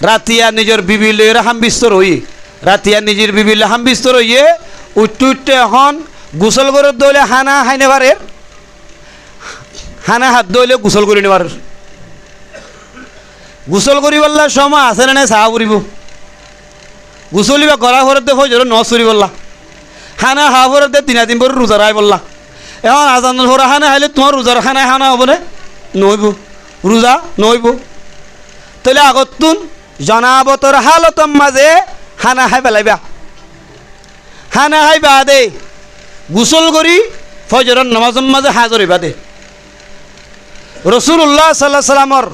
রাতিয়া নিজের বিবিলের হাম বিস্তর হই। রাতিয়া নিজের বিবিলে হাম বিস্তর হইয়ে উঠতে উঠতে এখন গোসল করে দইলে হানা হাইনে পারে হানা হাত দইলে গোসল করে নেবার গোসল করি বললা সময় আছে না চাহ ফুরিব গোসলিবা গড়া ঘরতে ফজর ন চুরি বললা হানা হা ঘরতে তিনা দিন পরে রোজা রায় বললা। এখন আজানুল হরা হানা হাইলে তোমার রোজার খানায় হানা হবনে নইব রোজা নইব তাহলে আগতুন জনাবতর হালতর মাঝে হানা হাই পেলাইবা হানা হাই বা দে। গোসল করি ফজরের নামাজের মাঝে হাজর হইবা দে। রসুল্লাহ সাল্লাহ সাল্লামর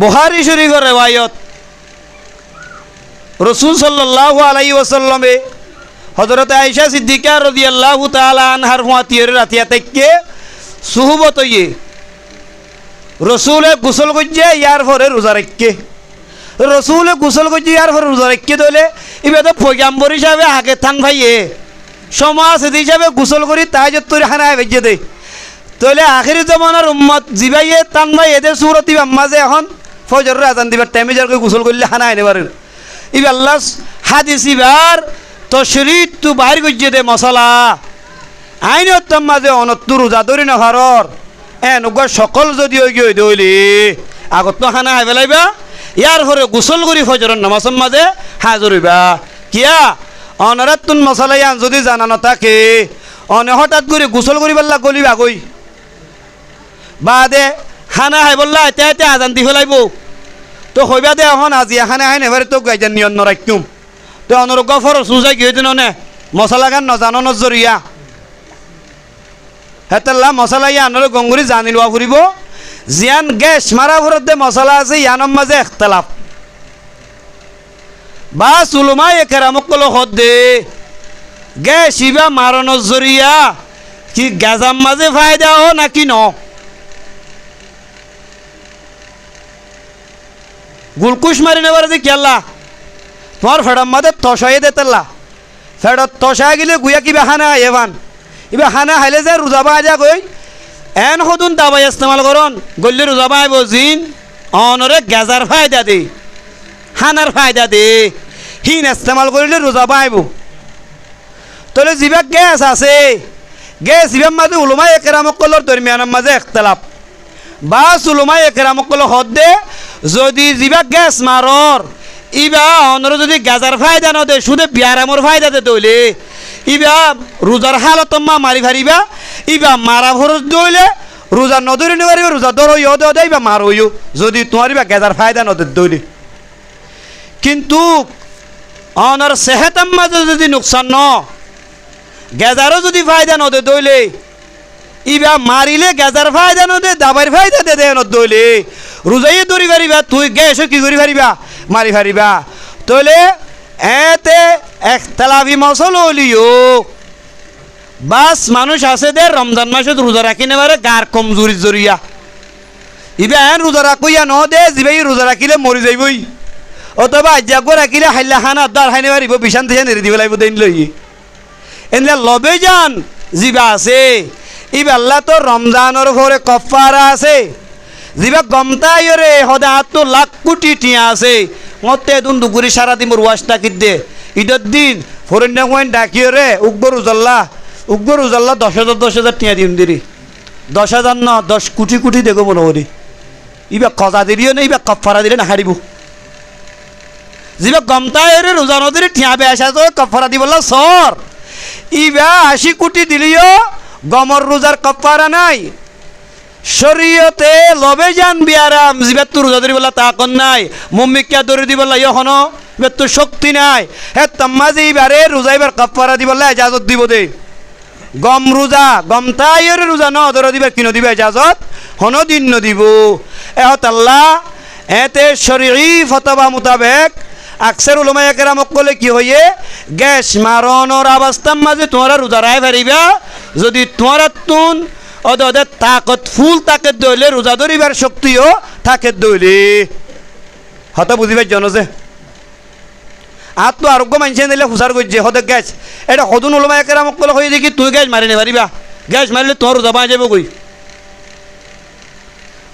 বুহারি শরীফের রেওয়ায়ত রসুল সাল্লাহ আলাই ওসাল্লামে হজরত আইসা সিদ্দিকা রদি আল্লাহ তালা আনহার হুয়াতিয়ের রাতিয়া থেকে সুহবত ইয়ে রসুলে গোসল করছে ইয়ার পরে রোজা রাখকে রসুলে গোসল করছে ইয়ার পরে রোজা রাখকে দলে। এবার তো পৈগাম্বর হিসাবে আগে থান ভাইয়ে। সমাজ হিসাবে গোসল করি, তাই যে তোর হানায় ভেজে দে। তইলে আখিরি জমানার উম্মত জিবাইয়ে টান ভাই, এদের সুরতি মাঝে এখন। ফজর আজান দিবার টাইমে যার গোসল করলে হানা আনে পারে ইবে আল্লাহ হাদিস ইবার তশরিত তু বাহির গজ্জে দে মশলা। আইন উত্তম মাঝে অনত্তু রোজা ধরি নহারর এনেকুৱা সকল যদি গৈ দৈলি। আগত খানা খাই পেলাইবা ইয়াৰ ঘৰে গোচল কৰি ফজৰৰ নামাজৰ মাজে হাজৰিবা কিয়া? অনৰাতুন মছলা ইয়ান যদি জানা নথাকে, অনে হঠাৎ কৰি গোচল কৰি পেলা গলিবা গৈ বা দে খানা খাই বললা এতিয়া এতিয়া আজান দি পেলাইব। তো হইবা দে এখন, আজি খানা খাই নেবাৰে তোক গাইজান নিয়ন নৰাখিম তো অনুৰোগ্য ফৰ চুজাই কি হইতে নে, মছলা গান নজানো নজৰিয়া। হেতেল্লা মছলা ইয়ানৰ গংগুৰি জানি লোৱা ফুৰিব। জিয়ান ঘৰত দে মছলা আছে ইয়ানৰ মাজে এখতলাফ। বা চুলুমাই একেৰামক কলো সদ গেছ ইবা মাৰণৰ জৰিয়া কি গাজাম মাজে ফাইদা হ নাকি ন? গুলকুশ মারি নেবার যে কেলা তোমার ফেডার মাঝে তসাই দে তেলা ফেডত তসাই গেলে গুয়া কিবা খানা এবান ইবা খানা খাইলে যে রোজাবা আজা গই এন সদুন দাবাই ইস্তেমাল করন। গল্লি রোজাবা আইব জিন অনরে গেজার ফায়দা দে খানার ফায়দা দে, হিন ইস্তেমাল করলে রোজাবা আইব তাহলে যিবা গ্যাস আছে গ্যাস ইবার মাঝে উলুমাই একেরামকলর দরমিয়ানের মাঝে একতলাপ বা চুলুমাই একেরামকল হদ দে, যদি যিবা গ্যাস মারর ইবা অনর যদি গাজার ফায়দা ন দে শুধু বিয়ারামর ফায়দা দে দইলে, ইবা রোজার হালত মারি ফারিবা ইবা মারা ভরস দইলে রোজা নদরি নিবারিবা রোজা দর ইয় দে ইবা মার ইয় যদি তোমার ইবা গেজার ফায়দা ন দে দইলে। কিন্তু অনর সেহেতাম মাঝে যদি নোকসান ন, গেজারও যদি ফায়দা নদে দইলে, ইবা মারিলে গেজার ফায়দা নদে, দাবার ফায়দা দে দে ন দইলে। রোজাই দৌড়ি পারিবা তুই গ্যাস কি করি পারিবা মারি পারিবা তইলে এতে একতলাফি মশল হলিও। বাস, মানুষ আছে দে, রমজান মাসত রোজা রাখি নেবারে গার কমজুরি জরিয়া ইবা রোজা রাখইয়া ন দে জিবাই রোজা রাখিলে মরি যাইবই। অথবা আজ্ঞাগ রাখিলে হাইলা খানা দার হাইনে পারিব বিশান থেকে নেড়ে দিব লাগিব দিন লই এনলে লবে যান জিবা আছে। ইবা আল্লাহ তো রমজানের ঘরে কফারা আছে। যিবা গমতাই রে সদা হাতটো লাখ কোটি টিয়া আছে। মতে দুন দুগুৰি সারা দিন ওয়াশ ডাকিত দে। ঈদের দিন ফরিন্যা কইন ডাকিও রে উকবর উজাল্লা উকবর উজাল্লা দশ হাজার দশ হাজার টিয়া দিম দিরি। দশ হাজার ন, দশ কোটি কোটি দেখো মনে করি। ইবা কজা দিলিও না, ইবা কফারা দিলে না হারিব। যিবা গমতাই রে রোজা নদীর টিয়া বেসা তো কফারা দিবলা সর ইবা আশি কোটি দিলিও গমর রোজার কফারা নাই। শরীয়তে লবে যান বিয়ারাম জিবাত তোর রোজা ধরিবলা তা কন নাই। মম্মিকা ধরে দিবলা ইহন এবার তোর শক্তি নাই। হে তাম্মাজি এবারে রোজা এবার কাপড়া দিবলা এজাজত দিব দে গম রোজা গম তাই রোজা ন ধরে দিবার কিনো দিবে এজাজত হন দিন নদিব। এহত আল্লাহ, এতে শরীর ফতবা মোতাবেক আকসার উলমা একরামক কলে কি হইয়ে? গ্যাস মারণর অবস্থার মাঝে তোমরা রোজা রায় পারিবা যদি তোমরা তুন ওদের তাকত ফুল তাকে দইলে রোজা ধরিবার শক্তিও থাকে দইলে হত বুঝিবার জন যে? তো আরোগ্য মানছে নিলে হুসার করছে হতে গ্যাস এটা সদুন ওলমা একেরামক কলে, হয়ে দেখি, তুই গ্যাস মারি নেবারিবা গ্যাস মারিলে তোর পাওয়া যাবে কই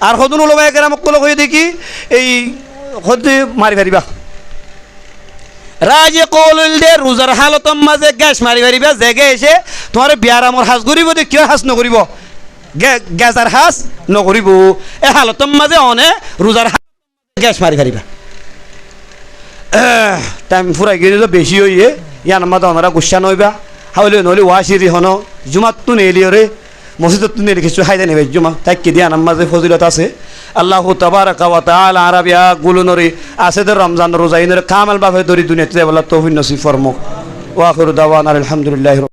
আর সদুন ওলমা একেরামক কলে, হয়ে দেখি, এই সত্যি মারি পারিবা রাজে কৌলিল দে রোজার হালতম মাঝে গ্যাস মারি পারিবা জেগে এসে তোমার বিয়ার আমার হাজ করিব দে, কিয় হাজ নকরিব গ্যাসের হাজ নকরিব এ হালতম মাঝে অনে রোজার গ্যাস মারি পারিবা টাইম ফুরাই গেলে বেশি হইয়ে ইয়ান মাদা ওনারা গুসা নইবা হাউলে নহলে ওয়াশিরি হন জুমাত তু নেলি রে মসজিদত তু নেলি কিছু হাইদা নেবে জুমা তাই কি আনাম নামাজে ফজিলত আছে আল্লাহ তাবারাকা ওয়া তাআলা আরাবিয়া গুলুনরি আছে তো রমজান রোজা ইনরে কামাল বাফে দরি দুনিয়াতে বলা তো নসিব ফরমুক ওয়া আখিরু দাওয়ানা আলহামদুলিল্লাহি